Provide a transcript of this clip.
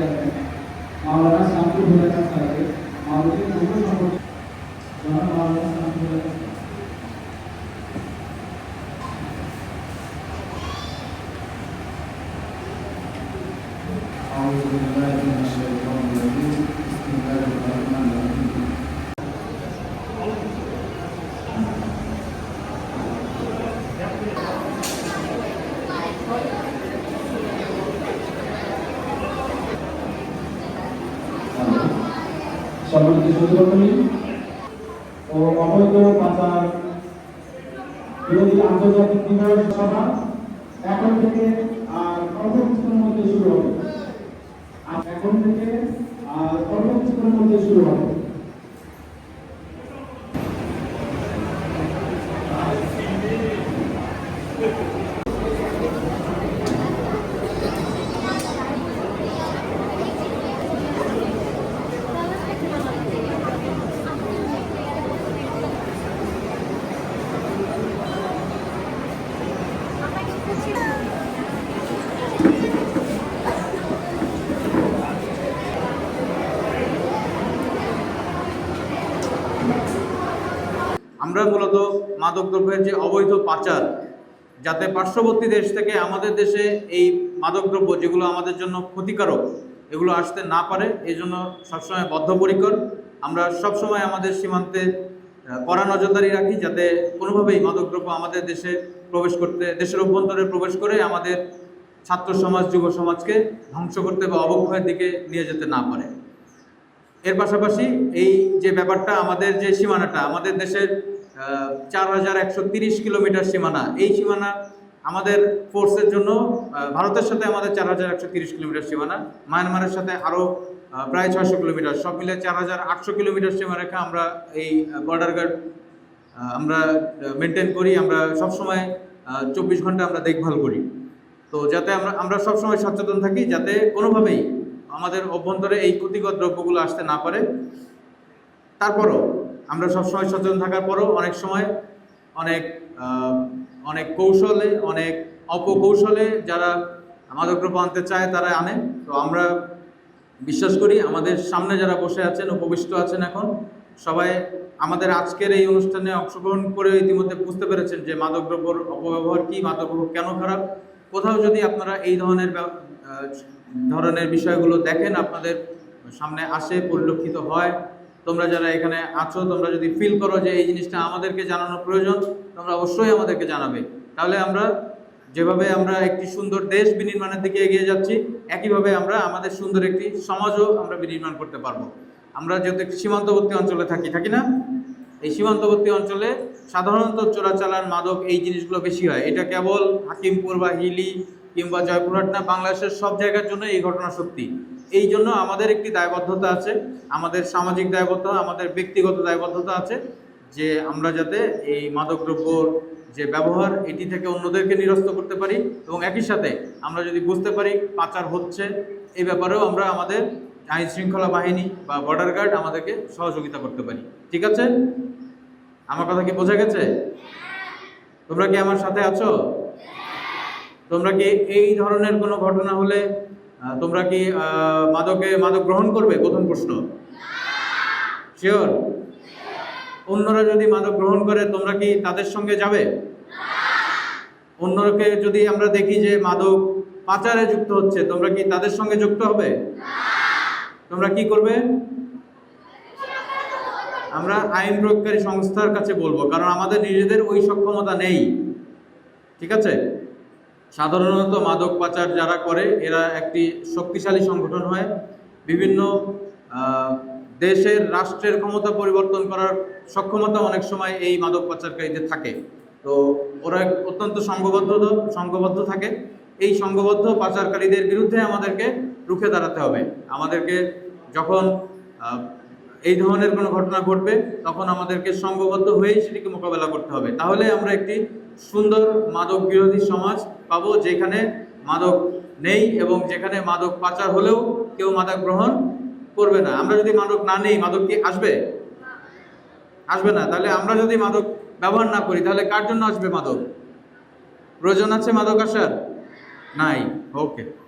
Chairman মাওলানা শামসুল হুদা সাহেব মাওলানা নজরুল সম্পর্কে জনাব মাওলানা শামসুল হুদা أعوذ بالله من الشيطان সম্মানিত সুধী ও অবৈধ পাচার বিরোধী আন্তর্জাতিক দিবস সভা এখন থেকে আর অল্প মধ্যে শুরু হবে। এখন থেকে আর অল্প মধ্যে শুরু হবে। আমরা মূলত মাদকদ্রব্যের যে অবৈধ পাচার, যাতে পার্শ্ববর্তী দেশ থেকে আমাদের দেশে এই মাদকদ্রব্য যেগুলো আমাদের জন্য ক্ষতিকারক, এগুলো আসতে না পারে, এই জন্য সবসময় বদ্ধপরিকর। আমরা সবসময় আমাদের সীমান্তে কড়া নজরদারি রাখি, যাতে কোনোভাবেই মাদকদ্রব্য আমাদের দেশে প্রবেশ করতে, দেশের অভ্যন্তরে প্রবেশ করে আমাদের ছাত্র সমাজ, যুব সমাজকে ধ্বংস করতে বা অবক্ষয়ের দিকে নিয়ে যেতে না পারে। এর পাশাপাশি এই যে ব্যাপারটা, আমাদের যে সীমানাটা, আমাদের দেশের চার হাজার একশো তিরিশ কিলোমিটার সীমানা। এই সীমানা আমাদের ফোর্সের জন্য ভারতের সাথে আমাদের চার হাজার একশো তিরিশ কিলোমিটার সীমানা, মায়ানমারের সাথে আরও প্রায় ছয়শো কিলোমিটার। সব মিলে চার হাজার আটশো কিলোমিটার সীমা রেখে আমরা এই বর্ডার গার্ড আমরা মেনটেন করি। আমরা সবসময় চব্বিশ ঘণ্টা আমরা দেখভাল করি। তো যাতে আমরা আমরা সবসময় সচেতন থাকি, যাতে কোনোভাবেই আমাদের অভ্যন্তরে এই ক্ষতিকর দ্রব্যগুলো আসতে না পারে। তারপরও আমরা সবসময় সচেতন থাকার পরও অনেক সময় অনেক অনেক কৌশলে, অনেক অপকৌশলে যারা মাদকদ্রব্য আনতে চায় তারা আনে। তো আমরা বিশ্বাস করি আমাদের সামনে যারা বসে আছেন, উপবিষ্ট আছেন এখন, সবাই আমাদের আজকের এই অনুষ্ঠানে অংশগ্রহণ করে ইতিমধ্যে বুঝতে পেরেছেন যে মাদকদ্রব্যর অপব্যবহার কি, মাদকদ্রব্য কেন খারাপ। কোথাও যদি আপনারা এই ধরনের ধরনের বিষয়গুলো দেখেন, আপনাদের সামনে আসে, পরিলক্ষিত হয় তোমরা যারা এখানে আছো, তোমরা যদি ফিল করো যে এই জিনিসটা আমাদেরকে জানানো প্রয়োজন, তোমরা অবশ্যই আমাদেরকে জানাবে। তাহলে আমরা যেভাবে আমরা একটি সুন্দর দেশ বিনির্মাণের দিকে এগিয়ে যাচ্ছি, একইভাবে আমরা আমাদের সুন্দর একটি সমাজও আমরা বিনির্মাণ করতে পারব। আমরা যেহেতু একটি সীমান্তবর্তী অঞ্চলে থাকি থাকি না? এই সীমান্তবর্তী অঞ্চলে সাধারণত চোরাচালান মাদক এই জিনিসগুলো বেশি হয়। এটা কেবল হাকিমপুর বা হিলি কিংবা জয়পুরহাট না বাংলাদেশের সব জায়গার জন্য এই ঘটনা সত্যি। এই জন্য আমাদের একটি দায়বদ্ধতা আছে, আমাদের সামাজিক দায়বদ্ধতা, আমাদের ব্যক্তিগত দায়বদ্ধতা আছে যে আমরা যাতে এই মাদকদ্রব্যর যে ব্যবহার, এটি থেকে অন্যদেরকে নিরস্ত করতে পারি এবং একই সাথে আমরা যদি বুঝতে পারি পাচার হচ্ছে এই ব্যাপারেও আমরা আমাদের আইন শৃঙ্খলা বাহিনী বা বর্ডার গার্ড আমাদেরকে সহযোগিতা করতে পারি। ঠিক আছে? আমার কথা কি বোঝা গেছে? তোমরা কি আমার সাথে আছো? তোমরা কি এই ধরনের কোনো ঘটনা হলে তোমরা কি মাদকে মাদক গ্রহণ করবে? প্রথম প্রশ্ন। শিওর অন্যরা যদি মাদক গ্রহণ করে, তোমরা কি তাদের সঙ্গে যাবে? অন্যকে যদি আমরা দেখি যে মাদক পাচারে যুক্ত হচ্ছে, তোমরা কি তাদের সঙ্গে যুক্ত হবে? তোমরা কি করবে? আমরা আইন প্রয়োগকারী সংস্থার কাছে বলব, কারণ আমাদের নিজেদের ওই সক্ষমতা নেই। ঠিক আছে? সাধারণত মাদক পাচার যারা করে, এরা একটি শক্তিশালী সংগঠন হয়। বিভিন্ন দেশের রাষ্ট্রের ক্ষমতা পরিবর্তন করার সক্ষমতা অনেক সময় এই মাদক পাচারকারীদের থাকে। তো ওরা অত্যন্ত সংঘবদ্ধ সংঘবদ্ধ থাকে। এই সংঘবদ্ধ পাচারকারীদের বিরুদ্ধে আমাদেরকে রুখে দাঁড়াতে হবে। আমাদেরকে যখন এই ধরনের কোনো ঘটনা ঘটবে, তখন আমাদেরকে সংঘবদ্ধ হয়েই সেটিকে মোকাবেলা করতে হবে। তাহলে আমরা একটি সুন্দর মাদক বিরোধী সমাজ পাবো যেখানে মাদক নেই এবং যেখানে মাদক পাচার হলেও কেউ মাদক গ্রহণ করবে না। আমরা যদি মাদক না নেই, মাদক কি আসবে? আসবে না। তাহলে আমরা যদি মাদক ব্যবহার না করি, তাহলে কার জন্য আসবে মাদক? প্রয়োজন আছে মাদক আসার? নাই। ওকে।